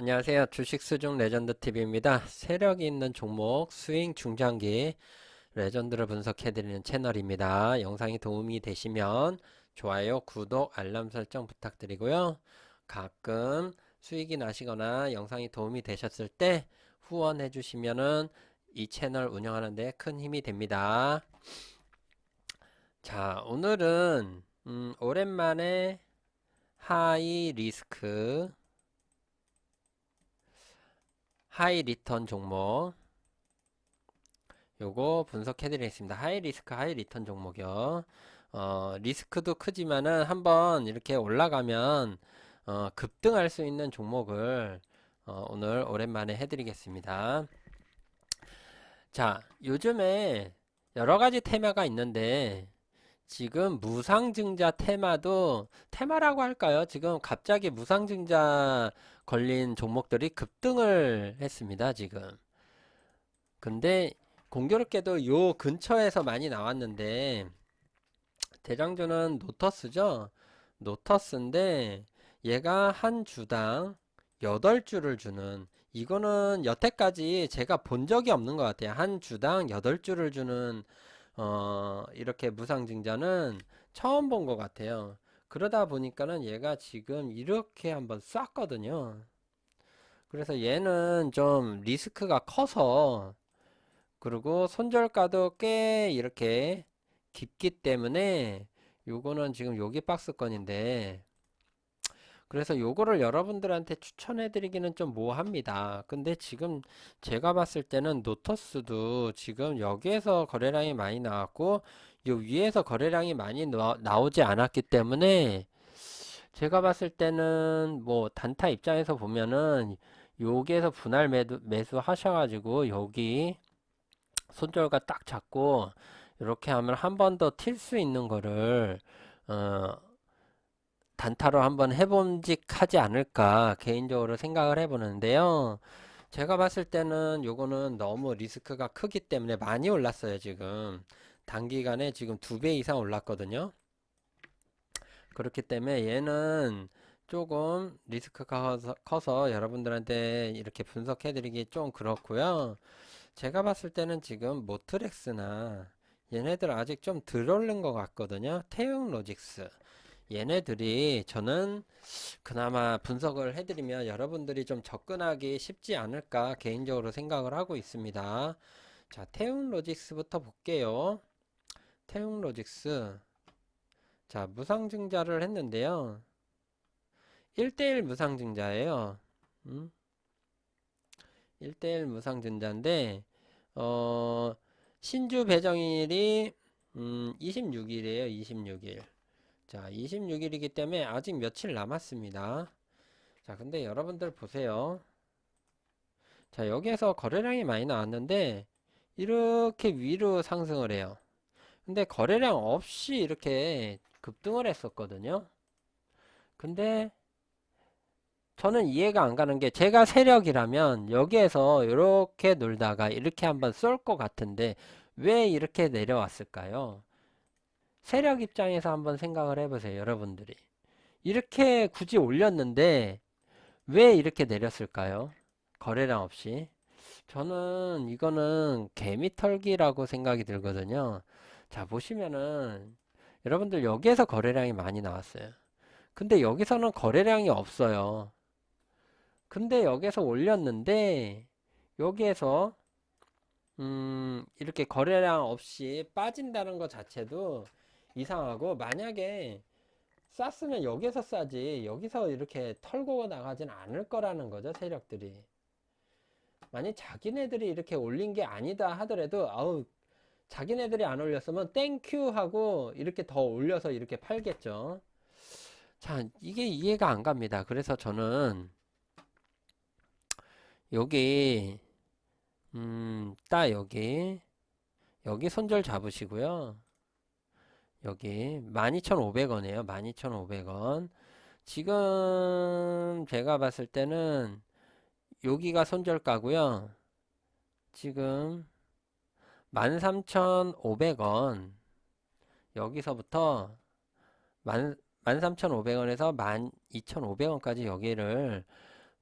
안녕하세요. 주식 수중 레전드 TV입니다. 세력이 있는 종목 스윙 중장기 레전드를 분석해드리는 채널입니다. 영상이 도움이 되시면 좋아요, 구독, 알람 설정 부탁드리고요. 가끔 수익이 나시거나 영상이 도움이 되셨을 때 후원해 주시면은 이 채널 운영하는 데 큰 힘이 됩니다. 자, 오늘은 음, 오랜만에 하이 리스크 하이 리턴 종목 요거 분석해 드리겠습니다. 하이 리스크 하이 리턴 종목이요. 어, 리스크도 크지만은 한번 이렇게 올라가면 어, 급등할 수 있는 종목을 어, 오늘 오랜만에 해드리겠습니다. 자, 요즘에 여러 가지 테마가 있는데 지금 무상증자 테마도 테마라고 할까요? 지금 갑자기 무상증자 걸린 종목들이 급등을 했습니다, 지금. 근데 공교롭게도 요 근처에서 많이 나왔는데 대장주는 노터스죠? 노터스인데 얘가 한 주당 8주를 주는 이거는 여태까지 제가 본 적이 없는 것 같아요. 한 주당 8주를 주는 어, 이렇게 무상증자는 처음 본 것 같아요. 그러다 보니까는 얘가 지금 이렇게 한번 쐈거든요. 그래서 얘는 좀 리스크가 커서 그리고 손절가도 꽤 이렇게 깊기 때문에 요거는 지금 여기 박스권인데 그래서 요거를 여러분들한테 추천해 드리기는 좀 모호합니다. 근데 지금 제가 봤을 때는 노터스도 지금 여기에서 거래량이 많이 나왔고 요 위에서 거래량이 많이 나, 나오지 않았기 때문에 제가 봤을 때는 뭐 단타 입장에서 보면은 여기에서 분할 매도, 매수 하셔가지고 여기 손절가 딱 잡고 이렇게 하면 한 번 더 튈 수 있는 거를 어 단타로 한번 해봄직하지 않을까 개인적으로 생각을 해보는데요. 제가 봤을 때는 요거는 너무 리스크가 크기 때문에 많이 올랐어요, 지금. 단기간에 지금 두 배 이상 올랐거든요. 그렇기 때문에 얘는 조금 리스크가 커서, 커서 여러분들한테 이렇게 분석해 드리기 좀 그렇고요. 제가 봤을 때는 지금 모트렉스나 얘네들 아직 좀 덜 오른 것 같거든요. 태용 로직스. 얘네들이 저는 그나마 분석을 해드리면 여러분들이 좀 접근하기 쉽지 않을까 개인적으로 생각을 하고 있습니다. 자, 태웅 로직스부터 볼게요. 태웅 로직스. 자, 무상증자를 했는데요. 1대1 무상증자예요. 음? 1대1 무상증자인데, 어, 신주 배정일이, 음, 26일이에요. 26일. 자, 26일이기 때문에 아직 며칠 남았습니다. 자, 근데 여러분들 보세요. 자, 여기에서 거래량이 많이 나왔는데, 이렇게 위로 상승을 해요. 근데 거래량 없이 이렇게 급등을 했었거든요. 근데 저는 이해가 안 가는 게 제가 세력이라면 여기에서 이렇게 놀다가 이렇게 한번 쏠 것 같은데 왜 이렇게 내려왔을까요? 세력 입장에서 한번 생각을 해보세요, 여러분들이. 이렇게 굳이 올렸는데 왜 이렇게 내렸을까요? 거래량 없이. 저는 이거는 개미털기라고 생각이 들거든요. 자, 보시면은 여러분들 여기에서 거래량이 많이 나왔어요. 근데 여기서는 거래량이 없어요. 근데 여기서 올렸는데 여기에서 음, 이렇게 거래량 없이 빠진다는 것 자체도 이상하고 만약에 쌌으면 여기서 싸지 여기서 이렇게 털고 나가진 않을 거라는 거죠 세력들이. 만약 자기네들이 이렇게 올린 게 아니다 하더라도 아우 자기네들이 안 올렸으면 땡큐 하고 이렇게 더 올려서 이렇게 팔겠죠. 자 이게 이해가 안 갑니다. 그래서 저는 여기 음딱 여기 여기 손절 잡으시고요 여기 12,500원이에요. 12,500원. 지금 제가 봤을 때는 여기가 손절가고요. 지금 13,500원. 여기서부터 13,500원에서 12,500원까지 여기를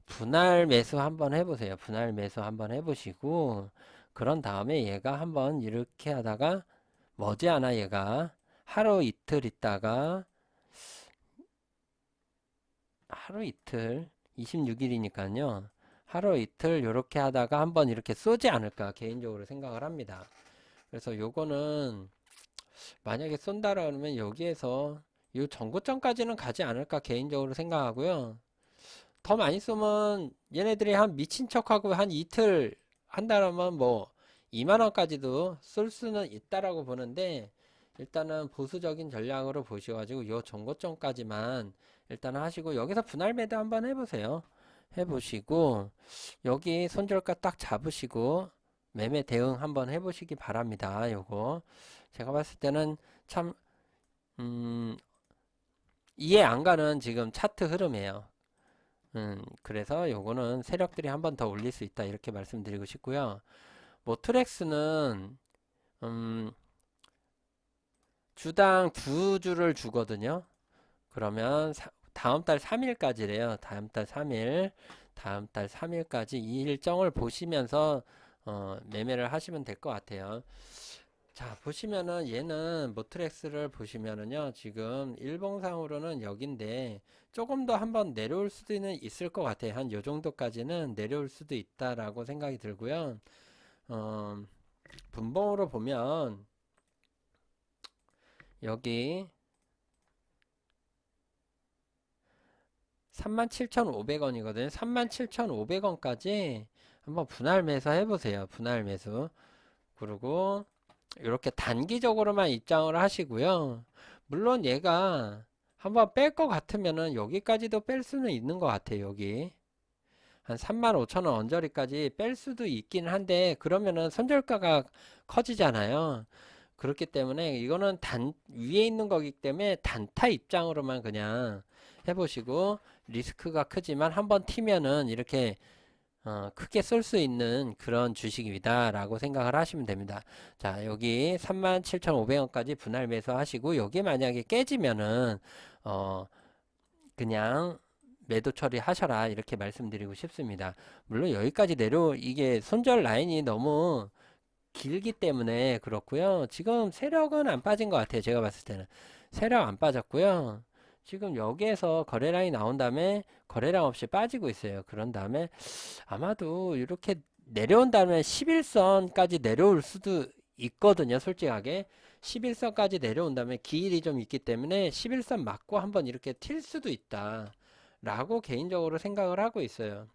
분할 매수 한번 해보세요. 분할 매수 한번 해보시고 그런 다음에 얘가 한번 이렇게 하다가 머지않아 얘가 하루 이틀 있다가 하루 이틀 26일이니까요. 하루 이틀 요렇게 하다가 한번 이렇게 쏘지 않을까 개인적으로 생각을 합니다. 그래서 요거는 만약에 쏜다라 그러면 여기에서 요 전고점까지는 가지 않을까 개인적으로 생각하고요. 더 많이 쏘면 얘네들이 한 미친 척하고 한 이틀 한다라면 뭐 2만 원까지도 쏠 수는 있다라고 보는데 일단은 보수적인 전략으로 보셔가지고 요 전고점까지만 일단 하시고 여기서 분할 매도 한번 해보세요. 해보시고 여기 손절가 딱 잡으시고 매매 대응 한번 해보시기 바랍니다. 요거 제가 봤을 때는 참 음, 이해 안 가는 지금 차트 흐름이에요. 음, 그래서 요거는 세력들이 한번 더 올릴 수 있다 이렇게 말씀드리고 싶고요. 모트렉스는 음, 주당 두 주를 주거든요. 그러면 사- 다음 달 3일까지래요. 다음 달 3일, 다음 달 3일까지 이 일정을 보시면서 어, 매매를 하시면 될 것 같아요. 자, 보시면은 얘는 모트렉스를 보시면은요. 지금 일봉상으로는 여긴데 조금 더 한번 내려올 수도 있는 있을 것 같아요. 한 요 정도까지는 내려올 수도 있다라고 생각이 들고요. 어, 분봉으로 보면 여기 37,500원이거든요. 37,500원까지 한번 분할 매수 해보세요. 분할 매수. 그리고 이렇게 단기적으로만 입장을 하시고요. 물론 얘가 한번 뺄 것 같으면은 여기까지도 뺄 수는 있는 것 같아요. 여기. 한 35,000원 언저리까지 뺄 수도 있긴 한데 그러면은 손절가가 커지잖아요. 그렇기 때문에 이거는 단 위에 있는 거기 때문에 단타 입장으로만 그냥 해보시고 리스크가 크지만 한번 튀면은 이렇게 어, 크게 쏠 수 있는 그런 주식이다 라고 생각을 하시면 됩니다. 자 여기 37,500원까지 분할 매수 하시고 여기 만약에 깨지면은 어, 그냥 매도 처리 하셔라 이렇게 말씀드리고 싶습니다. 물론 여기까지 내려 이게 손절 라인이 너무 길기 때문에 그렇고요. 지금 세력은 안 빠진 것 같아요. 제가 봤을 때는 세력 안 빠졌고요. 지금 여기에서 거래량이 나온 다음에 거래량 없이 빠지고 있어요. 그런 다음에 아마도 이렇게 내려온 다음에 11선까지 내려올 수도 있거든요. 솔직하게 11선까지 내려온 다음에 기일이 좀 있기 때문에 11선 맞고 한번 이렇게 튈 수도 있다. 라고 개인적으로 생각을 하고 있어요.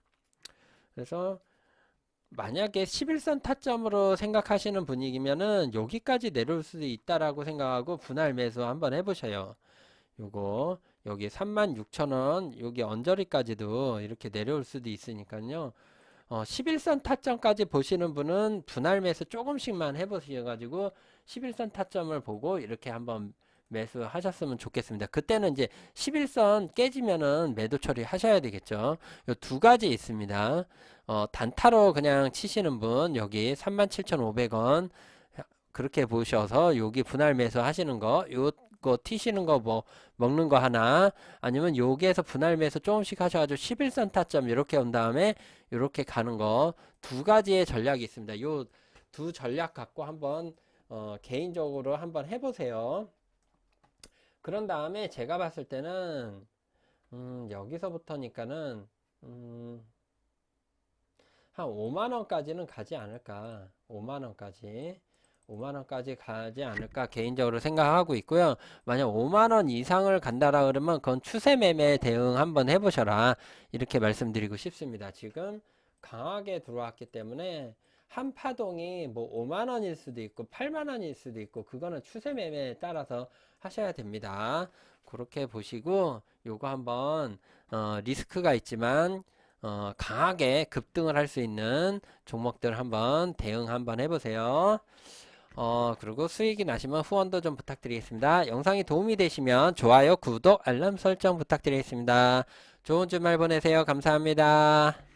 그래서 만약에 11선 타점으로 생각하시는 분위기면은 여기까지 내려올 수도 있다라고 생각하고 분할 매수 한번 해보셔요. 요거 여기 36,000원 여기 언저리까지도 이렇게 내려올 수도 있으니까요. 어, 11선 타점까지 보시는 분은 분할 매수 조금씩만 해보셔가지고 11선 타점을 보고 이렇게 한번 매수하셨으면 좋겠습니다. 그때는 이제 11선 깨지면은 매도 처리 하셔야 되겠죠. 요 두 가지 있습니다. 어, 단타로 그냥 치시는 분 여기 37,500원 그렇게 보셔서 여기 분할 매수 하시는 거 요거 튀시는 거 뭐 먹는 거 하나 아니면 여기에서 분할 매수 조금씩 하셔가지고 11선 타점 이렇게 온 다음에 이렇게 가는 거 두 가지의 전략이 있습니다. 요 두 전략 갖고 한번 어, 개인적으로 한번 해보세요. 그런 다음에 제가 봤을 때는 음, 여기서부터니까는 음, 한 5만원까지는 가지 않을까. 5만원까지. 5만원까지 가지 않을까 개인적으로 생각하고 있고요. 만약 5만원 이상을 간다라 그러면 그건 추세 매매 대응 한번 해보셔라. 이렇게 말씀드리고 싶습니다. 지금 강하게 들어왔기 때문에 한 파동이 뭐 5만원일 수도 있고 8만원일 수도 있고 그거는 추세 매매에 따라서 하셔야 됩니다 그렇게 보시고 요거 한번 어, 리스크가 있지만 어, 강하게 급등을 할 수 있는 종목들 한번 대응 한번 해보세요. 어, 그리고 수익이 나시면 후원도 좀 부탁드리겠습니다. 영상이 도움이 되시면 좋아요, 구독, 알람 설정 부탁드리겠습니다. 좋은 주말 보내세요. 감사합니다.